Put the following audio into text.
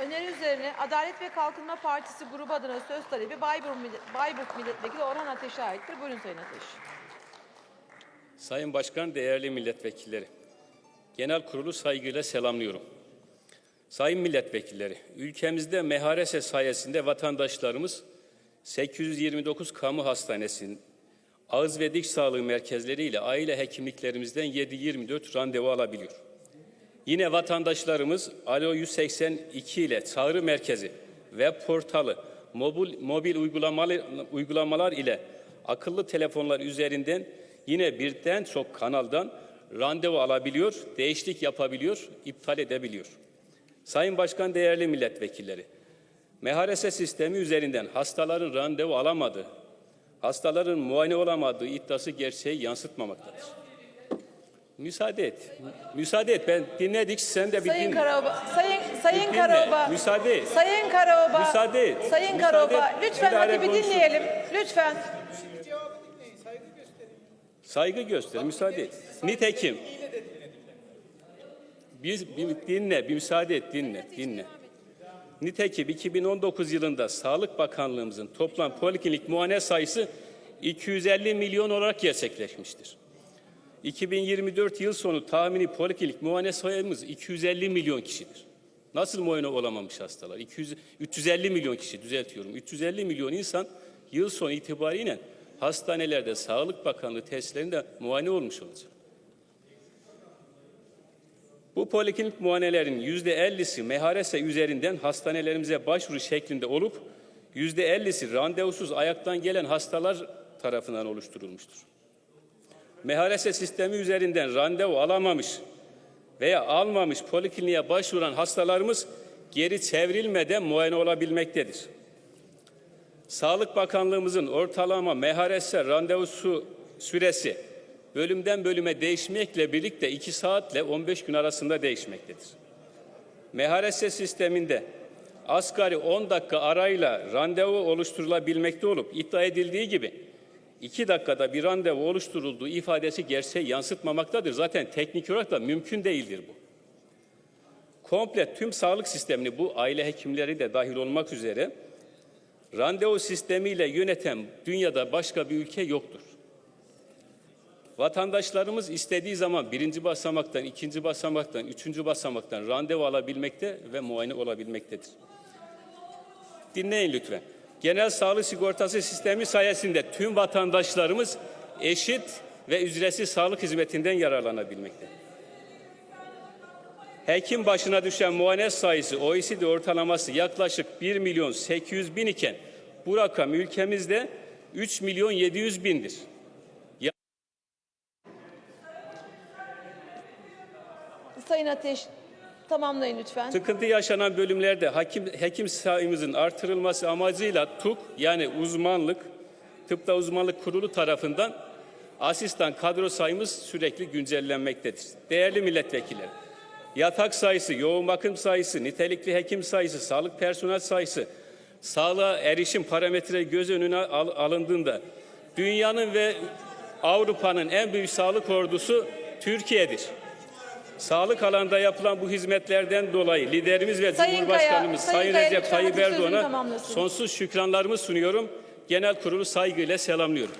Öneri üzerine Adalet ve Kalkınma Partisi grubu adına söz talebi Bayburt, Millet- Bayburt Milletvekili Orhan Ateş'e aittir. Buyurun Sayın Ateş. Sayın Başkan, değerli milletvekilleri. Genel kurulu saygıyla selamlıyorum. Sayın milletvekilleri, ülkemizde MHRS sayesinde vatandaşlarımız 829 kamu hastanesinin ağız ve diş sağlığı merkezleri ile aile hekimliklerimizden 7-24 randevu alabiliyor. Yine vatandaşlarımız Alo 182 ile çağrı merkezi, web portalı, mobil, mobil uygulamalar, uygulamalar ile akıllı telefonlar üzerinden yine birden çok kanaldan randevu alabiliyor, değişiklik yapabiliyor, iptal edebiliyor. Sayın Başkan, değerli milletvekilleri, MHRS sistemi üzerinden hastaların randevu alamadığı, hastaların muayene olamadığı iddiası gerçeği yansıtmamaktadır. Müsaade et. Müsaade et. Ben dinledik. Sen de bir Sayın dinle. Karaoba, Sayın Sayın dinle. Karaoba. Müsaade et. Sayın Karaoba. Müsaade et. Sayın Müsaade Karaoba, et. lütfen İdare hadi bir konuşsun. dinleyelim. Lütfen. Saygı göster. Müsaade et. Nitekim. Biz bir dinle, bir müsaade et, dinle, dinle. Nitekim 2019 yılında Sağlık Bakanlığımızın toplam poliklinik muayene sayısı 250 milyon olarak gerçekleşmiştir. 2024 yıl sonu tahmini poliklinik muayene sayımız 250 milyon kişidir. Nasıl muayene olamamış hastalar? 200, 350 milyon kişi düzeltiyorum. 350 milyon insan yıl sonu itibariyle hastanelerde Sağlık Bakanlığı testlerinde muayene olmuş olacak. Bu poliklinik muayenelerin yüzde 50'si MHRS üzerinden hastanelerimize başvuru şeklinde olup yüzde 50'si randevusuz ayaktan gelen hastalar tarafından oluşturulmuştur. MHRS sistemi üzerinden randevu alamamış veya almamış polikliniğe başvuran hastalarımız geri çevrilmeden muayene olabilmektedir. Sağlık Bakanlığımızın ortalama MHRS randevusu süresi bölümden bölüme değişmekle birlikte 2 saatle 15 gün arasında değişmektedir. MHRS sisteminde asgari 10 dakika arayla randevu oluşturulabilmekte olup iddia edildiği gibi 2 dakikada bir randevu oluşturulduğu ifadesi gerçeği yansıtmamaktadır. Zaten teknik olarak da mümkün değildir bu. Komple tüm sağlık sistemini bu aile hekimleri de dahil olmak üzere randevu sistemiyle yöneten dünyada başka bir ülke yoktur. Vatandaşlarımız istediği zaman birinci basamaktan, ikinci basamaktan, üçüncü basamaktan randevu alabilmekte ve muayene olabilmektedir. Dinleyin lütfen. Genel sağlık sigortası sistemi sayesinde tüm vatandaşlarımız eşit ve ücretsiz sağlık hizmetinden yararlanabilmekte. Hekim başına düşen muayene sayısı OECD ortalaması yaklaşık 1 milyon 800 bin iken bu rakam ülkemizde 3 milyon 700 bindir. Sayın Ateş tamamlayın lütfen. Sıkıntı yaşanan bölümlerde hakim, hekim sayımızın artırılması amacıyla TUK yani uzmanlık, tıpta uzmanlık kurulu tarafından asistan kadro sayımız sürekli güncellenmektedir. Değerli milletvekilleri, yatak sayısı, yoğun bakım sayısı, nitelikli hekim sayısı, sağlık personel sayısı, sağlığa erişim parametre göz önüne al- alındığında dünyanın ve Avrupa'nın en büyük sağlık ordusu Türkiye'dir. Sağlık alanında yapılan bu hizmetlerden dolayı liderimiz ve Sayın Cumhurbaşkanımız Kaya, Sayın Sayın, Recep Tayyip Erdoğan'a sonsuz şükranlarımı sunuyorum. Genel kurulu saygıyla selamlıyorum.